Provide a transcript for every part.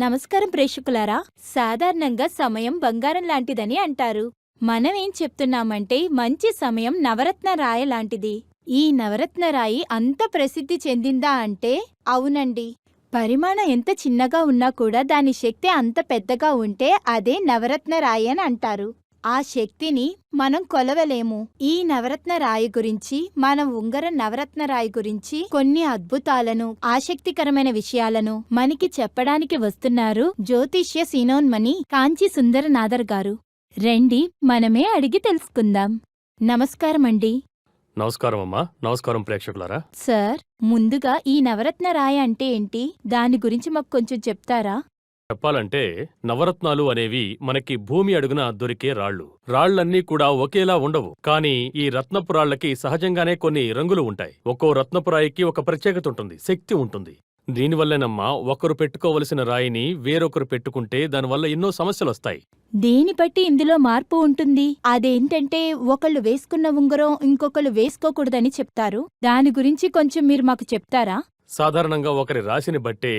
నమస్కారం ప్రేక్షకులారా. సాధారణంగా సమయం బంగారం లాంటిదని అంటారు. మనం ఏం చెప్తున్నామంటే మంచి సమయం నవరత్న రాయ లాంటిది. ఈ నవరత్న రాయి అంత ప్రసిద్ధి చెందిందా అంటే అవునండి. పరిమాణం ఎంత చిన్నగా ఉన్నా కూడా దాని శక్తి అంత పెద్దగా ఉంటే అదే నవరత్న రాయి అని అంటారు. ఆ శక్తిని మనం కొలవలేము. ఈ నవరత్న రాయి గురించి మనం ఉంగరం నవరత్న రాయి గురించి కొన్ని అద్భుతాలను ఆసక్తికరమైన విషయాలను మనకి చెప్పడానికి వస్తున్నారు జ్యోతిష్య సీనోన్మణి కాంచి సుందరనాథర్ గారు. రండి మనమే అడిగి తెలుసుకుందాం. నమస్కారమండి నమస్కారం అమ్మా. నమస్కారం ప్రేక్షకులారా. సార్ ముందుగా ఈ నవరత్న రాయి అంటే ఏంటి? దాని గురించి మాకు కొంచెం చెప్తారా? చెప్పాలంటే నవరత్నాలు అనేవి మనకి భూమి అడుగున దొరికే రాళ్ళు. రాళ్ళన్నీ కూడా ఒకేలా ఉండవు. కానీ ఈ రత్నపు రాళ్ళకి సహజంగానే కొన్ని రంగులు ఉంటాయి. ఒక్కో రత్నపు రాయికి ఒక ప్రత్యేకత ఉంటుంది. శక్తి ఉంటుంది. దీనివల్లేనమ్మా ఒకరు పెట్టుకోవలసిన రాయిని వేరొకరు పెట్టుకుంటే దానివల్ల ఎన్నో సమస్యలు వస్తాయి. దేని బట్టి ఇందులో మార్పు ఉంటుంది. అదేంటంటే ఒకళ్ళు వేసుకున్న ఉంగరం ఇంకొకళ్ళు వేసుకోకూడదని చెప్తారు. దాని గురించి కొంచెం మీరు మాకు చెప్తారా? సాధారణంగా ఒకరి రాశిని బట్టే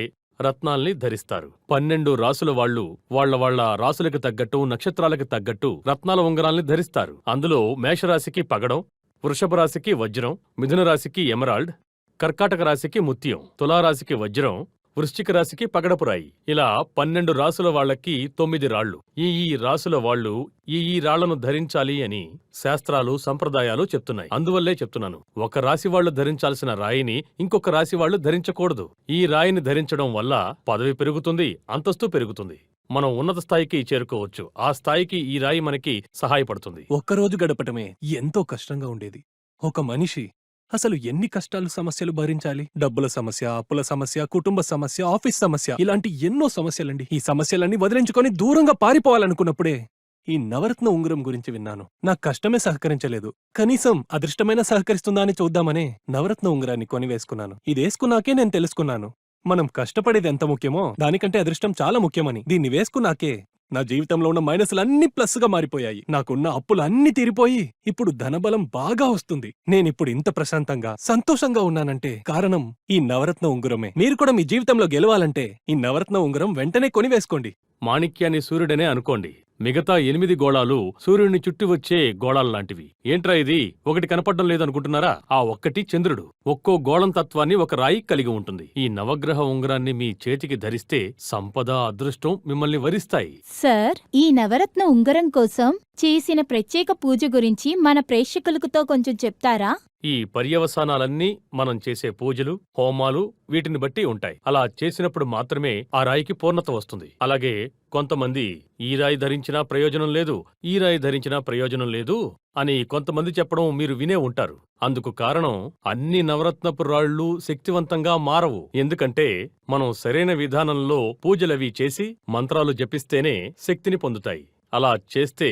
రత్నాల్ని ధరిస్తారు. పన్నెండు రాసుల వాళ్ళు వాళ్ళ వాళ్ళ రాసులకు తగ్గట్టు నక్షత్రాలకు తగ్గట్టు రత్నాల ఉంగరాల్ని ధరిస్తారు. అందులో మేషరాశికి పగడం వృషభ రాశికి వజ్రం మిథున రాశికి ఎమరాల్డ్ కర్కాటక రాశికి ముత్యం తులారాశికి వజ్రం వృశ్చిక రాశికి పగడపురాయి. ఇలా పన్నెండు రాసుల వాళ్ళకి తొమ్మిది రాళ్ళు. ఈ ఈ రాసుల వాళ్ళు ఈ ఈ రాళ్ళను ధరించాలి అని శాస్త్రాలు సంప్రదాయాలు చెప్తున్నాయి. అందువల్లే చెప్తున్నాను. ఒక రాశి వాళ్ళు ధరించాల్సిన రాయిని ఇంకొక రాశి వాళ్ళు ధరించకూడదు. ఈ రాయిని ధరించడం వల్ల పదవి పెరుగుతుంది అంతస్తు పెరుగుతుంది. మనం ఉన్నత స్థాయికి చేరుకోవచ్చు. ఆ స్థాయికి ఈ రాయి మనకి సహాయపడుతుంది. ఒక్కరోజు గడపటమే ఎంతో కష్టంగా ఉండేది. ఒక మనిషి అసలు ఎన్ని కష్టాలు సమస్యలు భరించాలి? డబ్బుల సమస్య అప్పుల సమస్య కుటుంబ సమస్య ఆఫీస్ సమస్య ఇలాంటి ఎన్నో సమస్యలండి. ఈ సమస్యలన్నీ వదిలించుకొని దూరంగా పారిపోవాలనుకున్నప్పుడే ఈ నవరత్న ఉంగరం గురించి విన్నాను. నా కష్టమే సహకరించలేదు. కనీసం అదృష్టమైన సహకరిస్తుందా అని చూద్దామనే నవరత్న ఉంగరాన్ని కొనివేసుకున్నాను. ఇదేసుకున్నాకే నేను తెలుసుకున్నాను. మనం కష్టపడేది ఎంత ముఖ్యమో దానికంటే అదృష్టం చాలా ముఖ్యమని. దీన్ని వేసుకున్నాకే నా జీవితంలో ఉన్న మైనస్లన్నీ ప్లస్గా మారిపోయాయి. నాకున్న అప్పులు అన్ని తీరిపోయి ఇప్పుడు ధనబలం బాగా వస్తుంది. నేనిప్పుడు ఇంత ప్రశాంతంగా సంతోషంగా ఉన్నానంటే కారణం ఈ నవరత్న ఉంగరమే. మీరు కూడా మీ జీవితంలో గెలవాలంటే ఈ నవరత్న ఉంగరం వెంటనే కొనివేసుకోండి. మాణిక్యాన్ని సూర్యుడనే అనుకోండి. మిగతా ఎనిమిది గోళాలు సూర్యుడిని చుట్టి వచ్చే గోళాల్లాంటివి. ఏంట్రా ఇది? ఒకటి కనపడడం లేదనుకుంటున్నారా? ఆ ఒక్కటి చంద్రుడు. ఒక్కో గోళం తత్వాన్ని ఒక రాయి కలిగి ఉంటుంది. ఈ నవగ్రహ ఉంగరాన్ని మీ చేతికి ధరిస్తే సంపద అదృష్టం మిమ్మల్ని వరిస్తాయి. సార్ ఈ నవరత్న ఉంగరం కోసం చేసిన ప్రత్యేక పూజ గురించి మన ప్రేక్షకులకుతో కొంచెం చెప్తారా? ఈ పర్యవసానాలన్నీ మనం చేసే పూజలు హోమాలు వీటిని బట్టి ఉంటాయి. అలా చేసినప్పుడు మాత్రమే ఆ రాయికి పూర్ణత వస్తుంది. అలాగే కొంతమంది ఈ రాయి ధరించినా ప్రయోజనం లేదు ఈ రాయి ధరించినా ప్రయోజనం లేదు అని కొంతమంది చెప్పడం మీరు వినే ఉంటారు. అందుకు కారణం అన్ని నవరత్నపు రాళ్ళు శక్తివంతంగా మారవు. ఎందుకంటే మనం సరైన విధానంలో పూజలవి చేసి మంత్రాలు జపిస్తేనే శక్తిని పొందుతాయి. అలా చేస్తే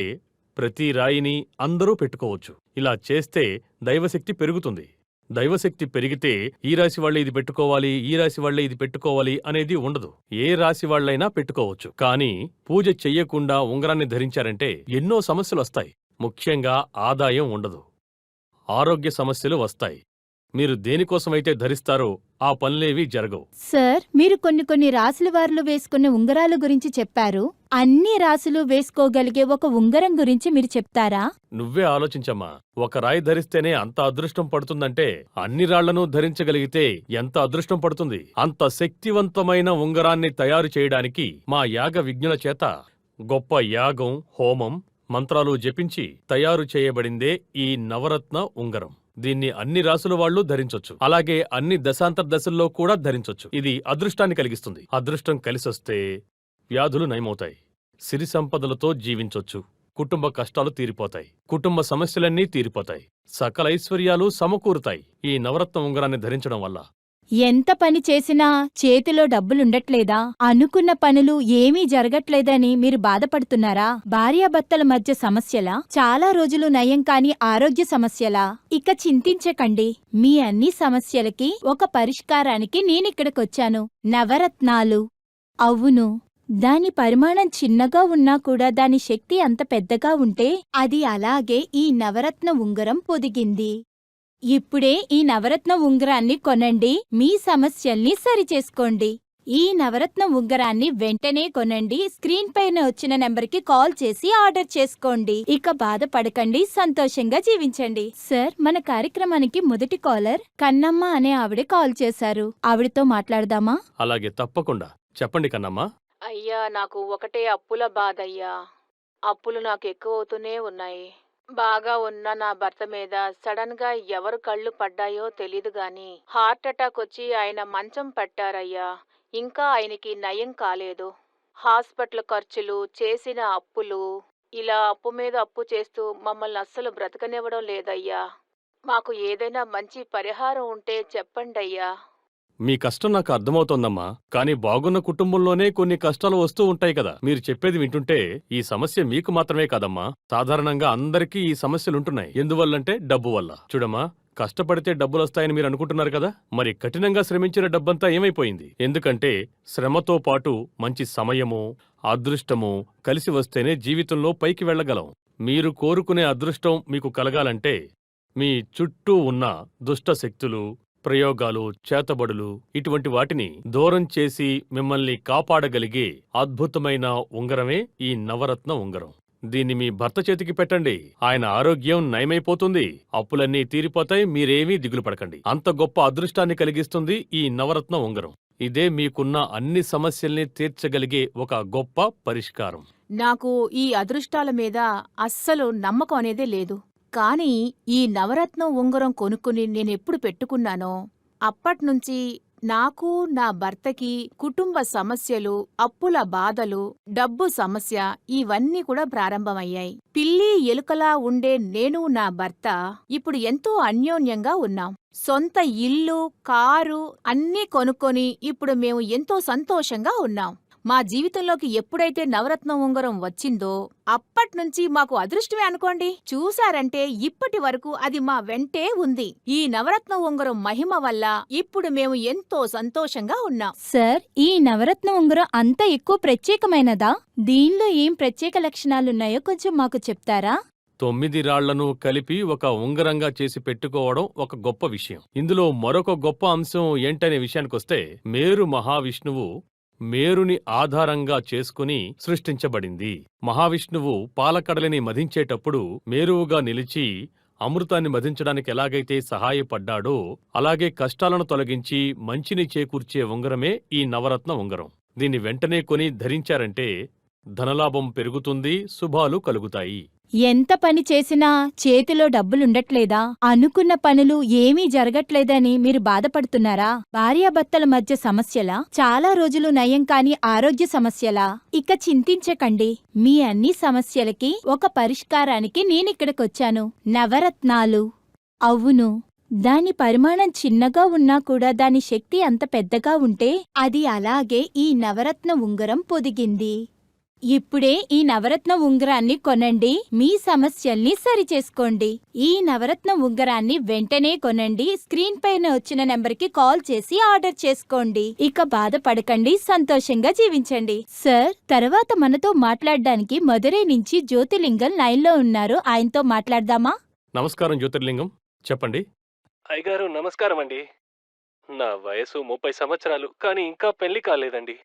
ప్రతి రాయిని అందరూ పెట్టుకోవచ్చు. ఇలా చేస్తే దైవశక్తి పెరుగుతుంది. దైవశక్తి పెరిగితే ఈ రాశి వాళ్ళే ఇది పెట్టుకోవాలి ఈ రాశి వాళ్ళే ఇది పెట్టుకోవాలి అనేది ఉండదు. ఏ రాశి వాళ్ళైనా పెట్టుకోవచ్చు. కానీ పూజ చెయ్యకుండా ఉంగరాన్ని ధరించారంటే ఎన్నో సమస్యలు వస్తాయి. ముఖ్యంగా ఆదాయం ఉండదు. ఆరోగ్య సమస్యలు వస్తాయి. మీరు దేనికోసమైతే ధరిస్తారో ఆ పనులేవీ జరగవు. సార్ మీరు కొన్ని కొన్ని రాసుల వారిలో వేసుకునే ఉంగరాల గురించి చెప్పారు. అన్ని రాసులు వేసుకోగలిగే ఒక ఉంగరం గురించి మీరు చెప్తారా? నువ్వే ఆలోచించమ్మా. ఒక రాయి ధరిస్తేనే అంత అదృష్టం పడుతుందంటే అన్ని రాళ్ళను ధరించగలిగితే ఎంత అదృష్టం పడుతుంది? అంత శక్తివంతమైన ఉంగరాన్ని తయారు చేయడానికి మా యాగ విజ్ఞుల చేత గొప్ప యాగం హోమం మంత్రాలు జపించి తయారు చేయబడిందే ఈ నవరత్న ఉంగరం. దీన్ని అన్ని రాసుల వాళ్ళు ధరించొచ్చు. అలాగే అన్ని దశాంతర దశల్లో కూడా ధరించొచ్చు. ఇది అదృష్టాన్ని కలిగిస్తుంది. అదృష్టం కలిసొస్తే వ్యాధులు నయమవుతాయి. సిరి సంపదలతో జీవించొచ్చు. కుటుంబ కష్టాలు తీరిపోతాయి. కుటుంబ సమస్యలన్నీ తీరిపోతాయి. సకల ఐశ్వర్యాలు సమకూరుతాయి. ఈ నవరత్న ఉంగరాన్ని ధరించడం వల్ల. ఎంత పని చేసినా చేతిలో డబ్బులుండట్లేదా? అనుకున్న పనులు ఏమీ జరగట్లేదని మీరు బాధపడుతున్నారా? భార్యాభర్తల మధ్య సమస్యలా? చాలా రోజులు నయం కాని ఆరోగ్య సమస్యలా? ఇక చింతించకండి. మీ అన్ని సమస్యలకి ఒక పరిష్కారానికి నేనిక్కడికొచ్చాను. నవరత్నాలు. అవును. దాని పరిమాణం చిన్నగా ఉన్నా కూడా దాని శక్తి అంత పెద్దగా ఉంటే అది అలాగే ఈ నవరత్న ఉంగరం పొదిగింది. ఇప్పుడే ఈ నవరత్న ఉంగరాన్ని కొనండి. మీ సమస్యల్ని సరిచేసుకోండి. ఈ నవరత్న ఉంగరాన్ని వెంటనే కొనండి. స్క్రీన్ పైన వచ్చిన నెంబర్కి కాల్ చేసి ఆర్డర్ చేసుకోండి. ఇక బాధపడకండి. సంతోషంగా జీవించండి. సార్ మన కార్యక్రమానికి మొదటి కాలర్ కన్నమ్మ అనే ఆవిడ కాల్ చేశారు. ఆవిడతో మాట్లాడదామా? అలాగే తప్పకుండా. చెప్పండి కన్నమ్మా. అయ్యా నాకు ఒకటే అప్పుల బాధయ్యా. అప్పులు నాకు ఎక్కువ అవుతూనే ఉన్నాయి. బాగా ఉన్న నా భర్త మీద సడన్గా ఎవరు కళ్ళు పడ్డాయో తెలీదు గాని హార్ట్ అటాక్ వచ్చి ఆయన మంచం పట్టారయ్యా. ఇంకా ఆయనకి నయం కాలేదు. హాస్పిటల్ ఖర్చులు చేసిన అప్పులు ఇలా అప్పు మీద అప్పు చేస్తూ మమ్మల్ని అస్సలు బ్రతకనివ్వడం లేదయ్యా. మాకు ఏదైనా మంచి పరిహారం ఉంటే చెప్పండి అయ్యా మీ కష్టం నాకు అర్థమవుతోందమ్మా. కానీ బాగున్న కుటుంబంలోనే కొన్ని కష్టాలు వస్తూ ఉంటాయి కదా. మీరు చెప్పేది వింటుంటే ఈ సమస్య మీకు మాత్రమే కాదమ్మా. సాధారణంగా అందరికీ ఈ సమస్యలుంటున్నాయి. ఎందువల్లంటే డబ్బు వల్ల. చూడమ్మా కష్టపడితే డబ్బులొస్తాయని మీరు అనుకుంటున్నారు కదా? మరి కఠినంగా శ్రమించిన డబ్బంతా ఏమైపోయింది? ఎందుకంటే శ్రమతో పాటు మంచి సమయము అదృష్టము కలిసి వస్తేనే జీవితంలో పైకి వెళ్ళగలం. మీరు కోరుకునే అదృష్టం మీకు కలగాలంటే మీ చుట్టూ ఉన్న దుష్ట శక్తులు ప్రయోగాలు చేతబడులు ఇటువంటి వాటిని దూరం చేసి మిమ్మల్ని కాపాడగలిగే అద్భుతమైన ఉంగరమే ఈ నవరత్న ఉంగరం. దీన్ని మీ భర్త చేతికి పెట్టండి. ఆయన ఆరోగ్యం నయమైపోతుంది. అప్పులన్నీ తీరిపోతాయి. మీరేమీ దిగులు పడకండి. అంత గొప్ప అదృష్టాన్ని కలిగిస్తుంది ఈ నవరత్న ఉంగరం. ఇదే మీకున్న అన్ని సమస్యల్ని తీర్చగలిగే ఒక గొప్ప పరిష్కారం. నాకు ఈ అదృష్టాల మీద అస్సలు నమ్మకం అనేదే లేదు. కానీ ఈ నవరత్నం ఉంగరం కొనుక్కుని నేనెప్పుడు పెట్టుకున్నానో అప్పట్నుంచి నాకు నా భర్తకి కుటుంబ సమస్యలు అప్పుల బాధలు డబ్బు సమస్య ఇవన్నీ కూడా ప్రారంభమయ్యాయి. పిల్లి ఎలుకలా ఉండే నేను నా భర్త ఇప్పుడు ఎంతో అన్యోన్యంగా ఉన్నాం. సొంత ఇల్లు కారు అన్నీ కొనుక్కొని ఇప్పుడు మేము ఎంతో సంతోషంగా ఉన్నాం. మా జీవితంలోకి ఎప్పుడైతే నవరత్నం ఉంగరం వచ్చిందో అప్పట్నుంచి మాకు అదృష్టమే అనుకోండి. చూశారంటే ఇప్పటి వరకు అది మా వెంటే ఉంది. ఈ నవరత్న ఉంగరం మహిమ వల్ల ఇప్పుడు మేము ఎంతో సంతోషంగా ఉన్నాం. సార్ ఈ నవరత్న ఉంగరం అంత ఎక్కువ ప్రత్యేకమైనదా? దీనిలో ఏం ప్రత్యేక లక్షణాలున్నాయో కొంచెం మాకు చెప్తారా? తొమ్మిది రాళ్ళను కలిపి ఒక ఉంగరంగా చేసి పెట్టుకోవడం ఒక గొప్ప విషయం. ఇందులో మరొక గొప్ప అంశం ఏంటనే విషయానికొస్తే మేరు మహావిష్ణువు మేరుని ఆధారంగా చేసుకుని సృష్టించబడింది. మహావిష్ణువు పాలకడలిని మధించేటప్పుడు మేరువుగా నిలిచి అమృతాన్ని మధించడానికి ఎలాగైతే సహాయపడ్డాడో అలాగే కష్టాలను తొలగించి మంచిని చేకూర్చే ఉంగరమే ఈ నవరత్న ఉంగరం. దీన్ని వెంటనే కొని ధరించారంటే ధనలాభం పెరుగుతుంది శుభాలు కలుగుతాయి. ఎంత పని చేసినా చేతిలో డబ్బులుండట్లేదా? అనుకున్న పనులు ఏమీ జరగట్లేదని మీరు బాధపడుతున్నారా? భార్యాభర్తల మధ్య సమస్యలా? చాలా రోజులు నయం కాని ఆరోగ్య సమస్యలా? ఇక చింతించకండి. మీ అన్ని సమస్యలకి ఒక పరిష్కారానికి నేనిక్కడికొచ్చాను. నవరత్నాలు. అవును. దాని పరిమాణం చిన్నగా ఉన్నా కూడా దాని శక్తి అంత పెద్దగా ఉంటే అది అలాగే ఈ నవరత్న ఉంగరం పొదిగింది. ఇప్పుడే ఈ నవరత్న ఉంగరాన్ని కొనండి. మీ సమస్యల్ని సరిచేసుకోండి. ఈ నవరత్న ఉంగరాన్ని వెంటనే కొనండి. స్క్రీన్ పైన వచ్చిన నెంబర్కి కాల్ చేసి ఆర్డర్ చేసుకోండి. ఇక బాధపడకండి. సంతోషంగా జీవించండి. సార్ తర్వాత మనతో మాట్లాడడానికి మదురై నుంచి జ్యోతిలింగం లైన్లో ఉన్నారు. ఆయనతో మాట్లాడదామా? నమస్కారం జ్యోతిర్లింగం. చెప్పండి. అయ్యగారు నమస్కారం అండి నా వయసు ముప్పై సంవత్సరాలు కానీ ఇంకా పెళ్ళి కాలేదండి.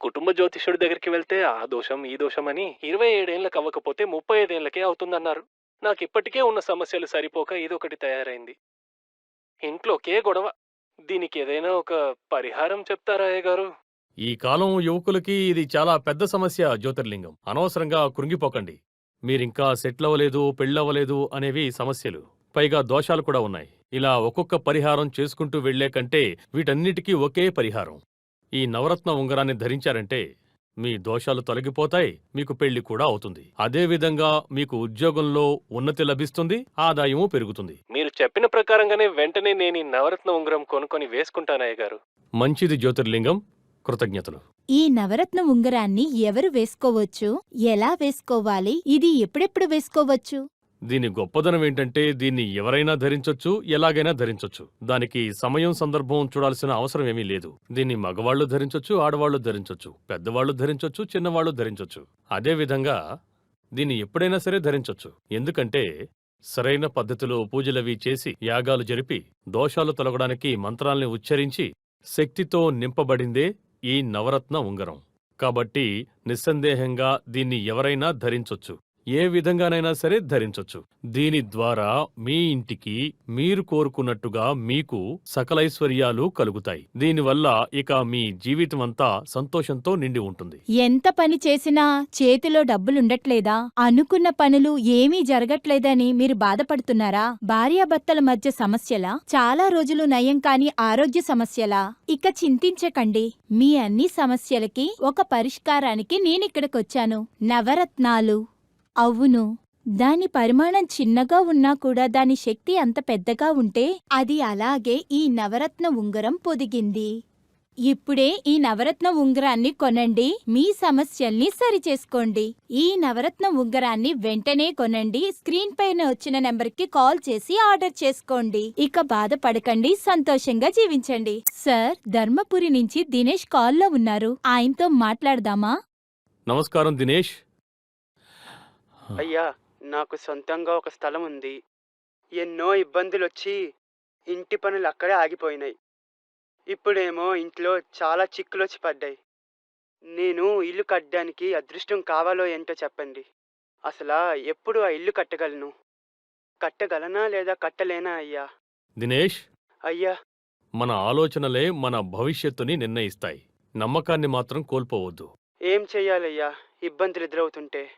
కుటుంబ జ్యోతిష్యుడి దగ్గరికి వెళ్తే ఆ దోషం ఈ దోషం అని ఇరవై ఏడేళ్ళకు అవ్వకపోతే ముప్పై ఐదేళ్ళకే అవుతుందన్నారు. నాకు ఇప్పటికే ఉన్న సమస్యలు సరిపోక ఇదొకటి తయారైంది. ఇంట్లోకే గొడవ. దీనికి ఏదైనా ఒక పరిహారం చెప్తారా అయ్యగారు? ఈ కాలం యువకులకి ఇది చాలా పెద్ద సమస్య జ్యోతిర్లింగం. అనవసరంగా కృంగిపోకండి. మీరింకా సెటిల్ అవ్వలేదు పెళ్ళవ్వలేదు అనేవి సమస్యలు. పైగా దోషాలు కూడా ఉన్నాయి. ఇలా ఒక్కొక్క పరిహారం చేసుకుంటూ వెళ్ళే కంటే వీటన్నిటికీ ఒకే పరిహారం. ఈ నవరత్న ఉంగరాన్ని ధరించారంటే మీ దోషాలు తొలగిపోతాయి మీకు పెళ్ళి కూడా అవుతుంది. అదే విధంగా మీకు ఉద్యోగంలో ఉన్నతి లభిస్తుంది ఆదాయము పెరుగుతుంది. మీరు చెప్పిన ప్రకారంగానే వెంటనే నేను ఈ నవరత్న ఉంగరం కొనుక్కొని వేసుకుంటానయ్య గారు మంచిది జ్యోతిర్లింగం కృతజ్ఞతలు. ఈ నవరత్న ఉంగరాన్ని ఎవరు వేసుకోవచ్చు? ఎలా వేసుకోవాలి? ఇది ఎప్పుడెప్పుడు వేసుకోవచ్చు? దీని గొప్పదనం ఏంటంటే దీన్ని ఎవరైనా ధరించొచ్చు ఎలాగైనా ధరించొచ్చు. దానికి సమయం సందర్భం చూడాల్సిన అవసరం ఏమీ లేదు. దీన్ని మగవాళ్ళు ధరించొచ్చు ఆడవాళ్ళు ధరించొచ్చు పెద్దవాళ్ళు ధరించొచ్చు చిన్నవాళ్ళు ధరించొచ్చు. అదే విధంగా దీన్ని ఎప్పుడైనా సరే ధరించొచ్చు. ఎందుకంటే సరైన పద్ధతిలో పూజలవి చేసి యాగాలు జరిపి దోషాలు తొలగడానికి మంత్రాల్ని ఉచ్చరించి శక్తితో నింపబడిందే ఈ నవరత్న ఉంగరం. కాబట్టి నిస్సందేహంగా దీన్ని ఎవరైనా ధరించొచ్చు. ఏ విధంగానైనా సరే ధరించొచ్చు. దీని ద్వారా మీ ఇంటికి మీరు కోరుకున్నట్టుగా మీకు సకలైశ్వర్యాలు కలుగుతాయి. దీనివల్ల ఇక మీ జీవితమంతా సంతోషంతో నిండి ఉంటుంది. ఎంత పని చేసినా చేతిలో డబ్బులుండట్లేదా? అనుకున్న పనులు ఏమీ జరగట్లేదని మీరు బాధపడుతున్నారా? భార్యాభర్తల మధ్య సమస్యలా? చాలా రోజులు నయం కాని ఆరోగ్య సమస్యలా? ఇక చింతించకండి. మీ అన్ని సమస్యలకి ఒక పరిష్కారానికి నేనిక్కడికొచ్చాను. నవరత్నాలు. అవును. దాని పరిమాణం చిన్నగా ఉన్నా కూడా దాని శక్తి అంత పెద్దగా ఉంటే అది అలాగే ఈ నవరత్న ఉంగరం పొదిగింది. ఇప్పుడే ఈ నవరత్న ఉంగరాన్ని కొనండి. మీ సమస్యల్ని సరిచేసుకోండి. ఈ నవరత్న ఉంగరాన్ని వెంటనే కొనండి. స్క్రీన్ పైన వచ్చిన నెంబర్కి కాల్ చేసి ఆర్డర్ చేసుకోండి. ఇక బాధపడకండి. సంతోషంగా జీవించండి. సార్ ధర్మపురి నుంచి దినేష్ కాల్లో ఉన్నారు. ఆయనతో మాట్లాడదామా? నమస్కారం దినేష్. అయ్యా నాకు సొంతంగా ఒక స్థలం ఉంది. ఎన్నో ఇబ్బందులు వచ్చి ఇంటి పనులు అక్కడే ఆగిపోయినాయి. ఇప్పుడేమో ఇంట్లో చాలా చిక్కులు వచ్చి పడ్డాయి. నేను ఇల్లు కట్టడానికి అదృష్టం కావాలో ఏంటో చెప్పండి. అసలు ఎప్పుడు ఆ ఇల్లు కట్టగలను? కట్టగలనా లేదా కట్టలేనా అయ్యా? దినేష్? అయ్యా. మన ఆలోచనలే మన భవిష్యత్తుని నిర్ణయిస్తాయి. నమ్మకాన్ని మాత్రం కోల్పోవద్దు. ఏం చెయ్యాలయ్యా? ఇబ్బందులు ఎదురవుతుంటే.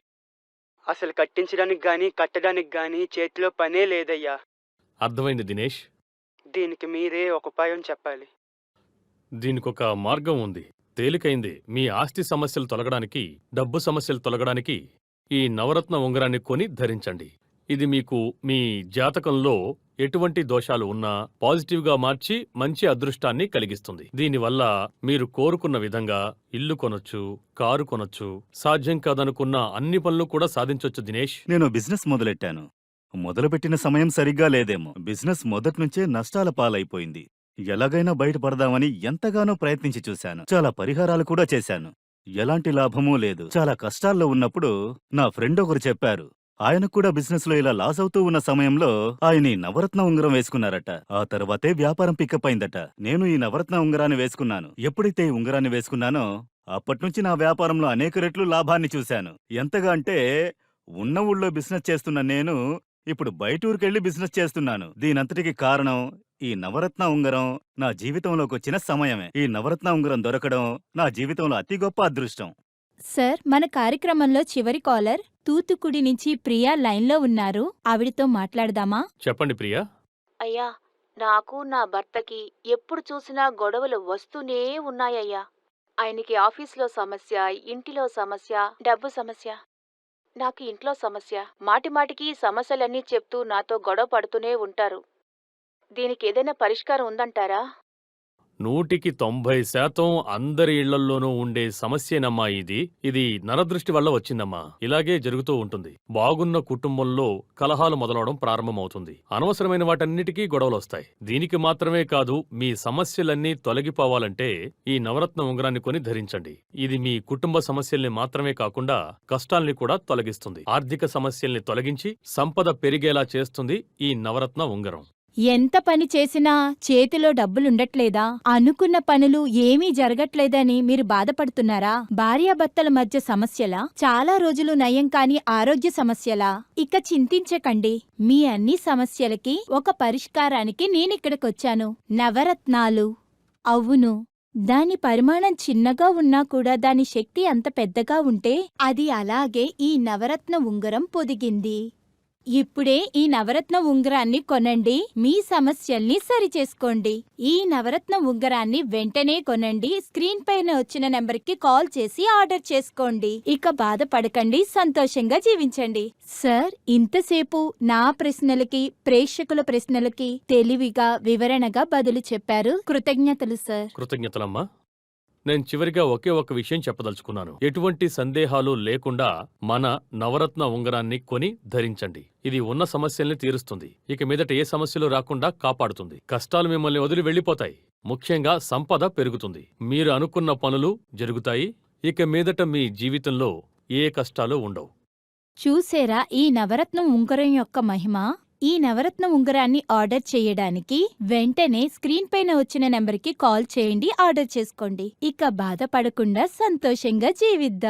అసలు కట్టించడానికి గాని కట్టడానికి గాని చేతిలో పనే లేదయ్యా. అర్థమైంది దినేష్. దీనికి మీరే ఒక ఉపాయం చెప్పాలి. దీనికొక మార్గం ఉంది. తేలికైంది. మీ ఆస్తి సమస్యలు తొలగడానికి డబ్బు సమస్యలు తొలగడానికి ఈ నవరత్న ఉంగరాన్ని కొని ధరించండి. ఇది మీకు మీ జాతకంలో ఎటువంటి దోషాలు ఉన్నా పాజిటివ్గా మార్చి మంచి అదృష్టాన్ని కలిగిస్తుంది. దీనివల్ల మీరు కోరుకున్న విధంగా ఇల్లు కొనొచ్చు కారు కొనొచ్చు సాధ్యం కాదనుకున్న అన్ని పనులు కూడా సాధించొచ్చు దినేష్. నేను బిజినెస్ మొదలెట్టాను. మొదలుపెట్టిన సమయం సరిగ్గా లేదేమో. బిజినెస్ మొదట్నుంచే నష్టాల పాలైపోయింది. ఎలాగైనా బయటపడదామని ఎంతగానో ప్రయత్నించి చూశాను. చాలా పరిహారాలు కూడా చేశాను. ఎలాంటి లాభమూ లేదు. చాలా కష్టాల్లో ఉన్నప్పుడు నా ఫ్రెండ్ ఒకరు చెప్పారు ఆయన కూడా బిజినెస్లో ఇలా లాస్ అవుతూ ఉన్న సమయంలో ఆయన ఈ నవరత్న ఉంగరం వేసుకున్నారట. ఆ తర్వాతే వ్యాపారం పికప్ అయిందట. నేను ఈ నవరత్న ఉంగరాన్ని వేసుకున్నాను. ఎప్పుడైతే ఈ ఉంగరాన్ని వేసుకున్నానో అప్పట్నుంచి నా వ్యాపారంలో అనేక రెట్లు లాభాన్ని చూశాను. ఎంతగా అంటే ఉన్న ఊళ్ళో బిజినెస్ చేస్తున్న నేను ఇప్పుడు బయటూరుకెళ్ళి బిజినెస్ చేస్తున్నాను. దీనంతటికి కారణం ఈ నవరత్న ఉంగరం నా జీవితంలోకి వచ్చిన సమయమే. ఈ నవరత్న ఉంగరం దొరకడం నా జీవితంలో అతి గొప్ప అదృష్టం. సార్ మన కార్యక్రమంలో చివరి కాలర్ తూతుకుడి నుంచి ప్రియా లైన్లో ఉన్నారు. ఆవిడతో మాట్లాడదామా? చెప్పండి ప్రియా. అయ్యా నాకు నా భర్తకి ఎప్పుడు చూసినా గొడవలు వస్తూనే ఉన్నాయ్యా ఆయనకి ఆఫీస్లో సమస్య ఇంటిలో సమస్య డబ్బు సమస్య. నాకు ఇంట్లో సమస్య మాటిమాటికి ఈ సమస్యలన్నీ చెప్తూ నాతో గొడవ పడుతూనే ఉంటారు. దీనికి ఏదైనా పరిష్కారం ఉందంటారా? నూటికి తొంభై శాతం అందరి ఇళ్ళల్లోనూ ఉండే సమస్యేనమ్మా ఇది. ఇది నరదృష్టి వల్ల వచ్చిందమ్మా. ఇలాగే జరుగుతూ ఉంటుంది. బాగున్న కుటుంబంలో కలహాలు మొదలవడం ప్రారంభమవుతుంది. అనవసరమైన వాటన్నిటికీ గొడవలొస్తాయి. దీనికి మాత్రమే కాదు మీ సమస్యలన్నీ తొలగిపోవాలంటే ఈ నవరత్న ఉంగరాన్ని కొని ధరించండి. ఇది మీ కుటుంబ సమస్యల్ని మాత్రమే కాకుండా కష్టాల్ని కూడా తొలగిస్తుంది. ఆర్థిక సమస్యల్ని తొలగించి సంపద పెరిగేలా చేస్తుంది ఈ నవరత్న ఉంగరం. ఎంత పని చేసినా చేతిలో డబ్బులుండట్లేదా? అనుకున్న పనులు ఏమీ జరగట్లేదని మీరు బాధపడుతున్నారా? భార్యాభర్తల మధ్య సమస్యలా? చాలా రోజులు నయం కాని ఆరోగ్య సమస్యలా? ఇక చింతించకండి. మీ అన్ని సమస్యలకి ఒక పరిష్కారానికి నేనిక్కడికొచ్చాను. నవరత్నాలు. అవును. దాని పరిమాణం చిన్నగా ఉన్నా కూడా దాని శక్తి అంత పెద్దగా ఉంటే అది అలాగే ఈ నవరత్న ఉంగరం పొదిగింది. ఇప్పుడే ఈ నవరత్న ఉంగరాన్ని కొనండి. మీ సమస్యల్ని సరిచేసుకోండి. ఈ నవరత్న ఉంగరాన్ని వెంటనే కొనండి. స్క్రీన్ పైన వచ్చిన నెంబర్కి కాల్ చేసి ఆర్డర్ చేసుకోండి. ఇక బాధపడకండి సంతోషంగా జీవించండి. సార్ ఇంతసేపు నా ప్రశ్నలకి ప్రేక్షకుల ప్రశ్నలకి తెలివిగా వివరణగా బదులు చెప్పారు. కృతజ్ఞతలు సార్. కృతజ్ఞతలమ్మా. నేను చివరిగా ఒకే ఒక విషయం చెప్పదలుచుకున్నాను. ఎటువంటి సందేహాలు లేకుండా మన నవరత్న ఉంగరాన్ని కొని ధరించండి. ఇది ఉన్న సమస్యల్ని తీరుస్తుంది. ఇక మీదట ఏ సమస్యలు రాకుండా కాపాడుతుంది. కష్టాలు మిమ్మల్ని వదిలి వెళ్ళిపోతాయి. ముఖ్యంగా సంపద పెరుగుతుంది. మీరు అనుకున్న పనులు జరుగుతాయి. ఇక మీదట మీ జీవితంలో ఏ కష్టాలు ఉండవు. చూసేరా ఈ నవరత్నం ఉంగరం యొక్క మహిమ? ఈ నవరత్న ఉంగరాన్ని ఆర్డర్ చేయడానికి వెంటనే స్క్రీన్ పైన వచ్చిన నెంబర్కి కాల్ చేయండి ఆర్డర్ చేసుకోండి. ఇక బాధపడకుండా సంతోషంగా జీవిద్దాం.